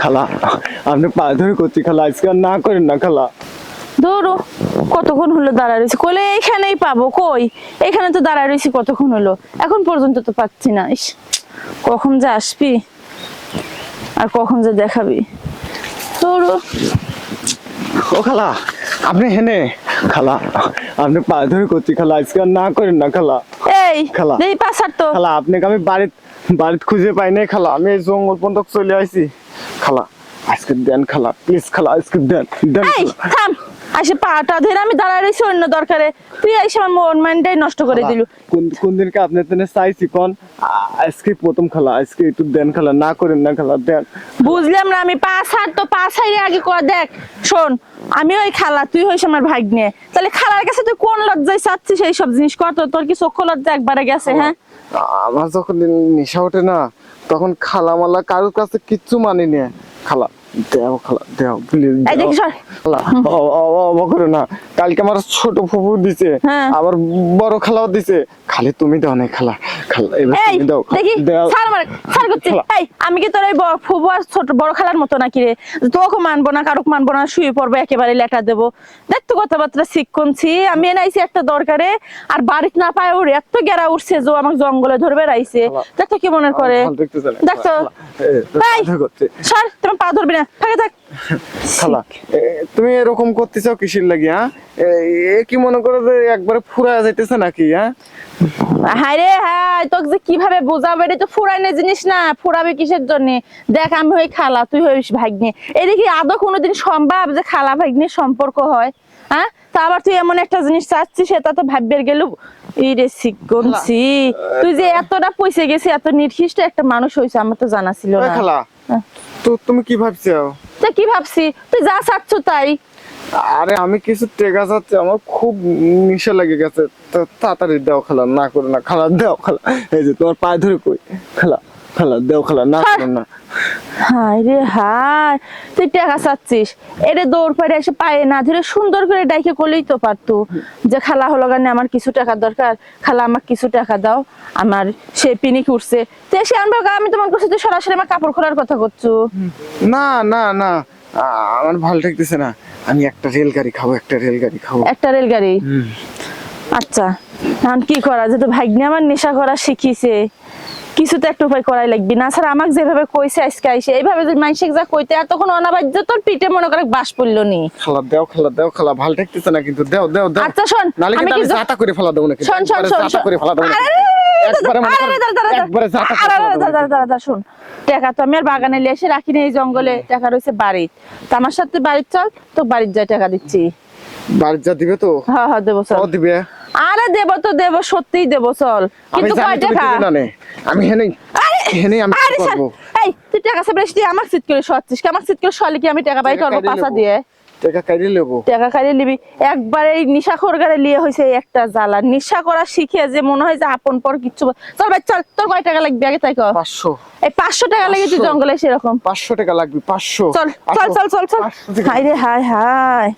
খালা আপনি পা ধরে করছি খালা আজকে আর না করেন না খালা। ধরো কতক্ষণ হলো দাঁড়ায় রয়েছে? কইলে এইখানেই পাবো কই? এখানে তো দাঁড়ায় রয়েছি কতক্ষণ হলো? এখন পর্যন্ত তো পাচ্ছি না ইস কখন যে আসবি? আর কখন যে দেখাবি? ধরো। ও খালা আপনি হেনে। খালা আপনি পা ধরে করছি খালা আজকে আর না করেন না খালা। এই খালা। দেই পাসার তো। খালা আপনাকে আমি বাড়িতে বাড়িতে খুঁজে পাই নাই খালা। আমি এই জঙ্গল পর্যন্ত চলে আইছি। খালা আজকে দেন খালা প্লিজ খালা আজকে দেন দেন খালা। আসে পাটা ধরে আমি দাঁড়ায় রয়েছি অন্য দরকারে। তুই এসে আমার মন মাইন্ডটাই নষ্ট করে দিলু। কোন দিনকে আপনার জন্য চাইছি কোন? আজকে প্রথম খালা আজকে একটু দেন খালা না করেন না খালা দেন। বুঝলাম না আমি পাঁচ হাত তো পাঁচ হাইরে আগে করে দেখ শোন আমি ওই খালা তুই হইস আমার ভাগ্নে। তাহলে খালার কাছে তুই কোন লজ্জায় চাচ্ছিস এই সব জিনিস কর তোর কি চক্ষু লজ্জা একবারে গেছে হ্যাঁ? আমার যখন নেশা ওঠে না তখন খালা মালা কারোর কাছে কিচ্ছু মানি নে। খালা দেও খালা দেও প্লিজ এই দেখি খালা ও- ও- ও- অবাক করো না কালকে আমার ছোট ফুফু দিছে হ্যাঁ। আবার বড় খালাও দিছে খালি তুমি দাও না খালা। খালা এবার এই তুমি দাও। দেখি দেও। ছাড় আমার ছাড় করছি। খালা। এই আমি কি তোর এই ফুবু আর ছোট বড় খালার মতো নাকি রে? তোকে মানবো না কারোক মানবো না শুয়ে পড়ব একেবারে লেটা দেবো। দেখ তো কথাবার্তা শিক্ষণছি আমি এনাইছি একটা দরকারে আর বাড়িতে না পায় ওর এত গেরা উঠছে যে আমাকে জঙ্গলে ধরবে রাইছে। খালা। দেখ তো কি মনে করে। দেখতে দেখ তো। সর তোমার পা ধরবি না। থাকে থাক। খালা তুমি এরকম করতেছো কিসের লাগি হ্যাঁ? এ কি মনে করো যে একবারে ফুরা যাইতেছে নাকি হ্যাঁ? হায় রে হায় তোকে যে কীভাবে বোঝাবে এটা তো জিনিস না ফুরাবে কিসের জন্য? দেখ আমি হই খালা তুই হইস ভাগ্নে। এটা কি আদৌ কোনোদিন সম্ভব যে খালা ভাগ্নের সম্পর্ক হয় হ্যাঁ? তা আবার তুই এমন একটা জিনিস চাচ্ছিস সেটা তো ভাববের গেল এই রে শিখছি তুই যে এতটা পয়সা গেছি এত নির্দিষ্ট একটা মানুষ হয়েছে আমার তো জানা ছিল না। খালা হ্যাঁ। তো তুমি কি ভাবছ? কি ভাবছি? তুই যা চাচ্ছ তাই। আরে আমি কিছু টেকা যাচ্ছে, আমার খুব নিশা লেগে গেছে। তাড়াতাড়ি দাও খালা, না করে না, খালা, দাও খেলা। এই যে তোমার পায়ে ধরে কই, খালা। খালা দেও খালা না না। হায় রে হায়। তুই টাকা চাচ্ছিস। এরে দৌড় পাড়ে এসে পায়ে না ধরে সুন্দর করে ডাইকে করলেই তো পারতো। যে খালা হলো গানে আমার কিছু টাকা দরকার। খালা আমার কিছু টাকা দাও। আমার সে পিনিক উঠছে। তো সে আনব আমি তোমার কাছে তুই সরাসরি আমার কাপড় খোলার কথা করছ। না না না। আমার ভালো ঠেকতেছে না। আমি একটা রেলগাড়ি খাব একটা রেলগাড়ি খাব। একটা রেলগাড়ি? আচ্ছা। এখন কি করা যেহেতু ভাগ্নে আমার নেশা করা শিখিছে কিছু তো একটা উপায় করাই লাগবে। না স্যার আমাকে যেভাবে কইছে আজকে আইসে এইভাবে যদি মাইসেক যা কইতে আর তখন অনাবাজ্য তোর পিঠে মনে করে বাস পড়ল নি। খালা দেও খালা দেও খালা ভালো ঠেকতেছে না কিন্তু দেও দেও দেও। আচ্ছা শোন নালে কিন্তু কি আমি জাতা করে ফেলা দেবো নাকি শোন শোন শোন জাতা করে ফেলা দেবো? একবারে মনে করো। একবারে জাতা করে শোন টাকা তো আমি আর বাগানে রাখি না এই জঙ্গলে টাকা রয়েছে বাড়িতে তো আমার সাথে বাড়ির চল তো বাড়ির যা টাকা দিচ্ছি। বাড়ি যা দিবে তো? হ্যাঁ হ্যাঁ দেবো দিবে? দেবো তো দেবো সত্যিই দেবো চল। কিন্তু কয় টাকা। আমি হেনেই আরে হেনেই আমি আরে কি স্যার, এই তুই টাকা সব রেস্টি আমার সিট করে শোয়াচ্ছিস আমার সিট করে শোয়ালে কি আমি টাকা করব কাইরে পাশা নেব। দিয়ে? টাকা কাইরে লেবো টাকা খাইলে নিবি। একবার এই নিশা খোরগারে লিয়ে এই একটা জ্বালা। নিশা করা শিখে যে মনে হয় যে আপন পর কিচ্ছু চল ভাই চল তোর কয় টাকা লাগবে আগে তাই কর। পাঁচশো। এই পাঁচশো টাকা লেগে তুই জঙ্গলে সেরকম। পাঁচশো টাকা লাগবে পাঁচশো। চল চল চল চল। হাই রে হাই হাই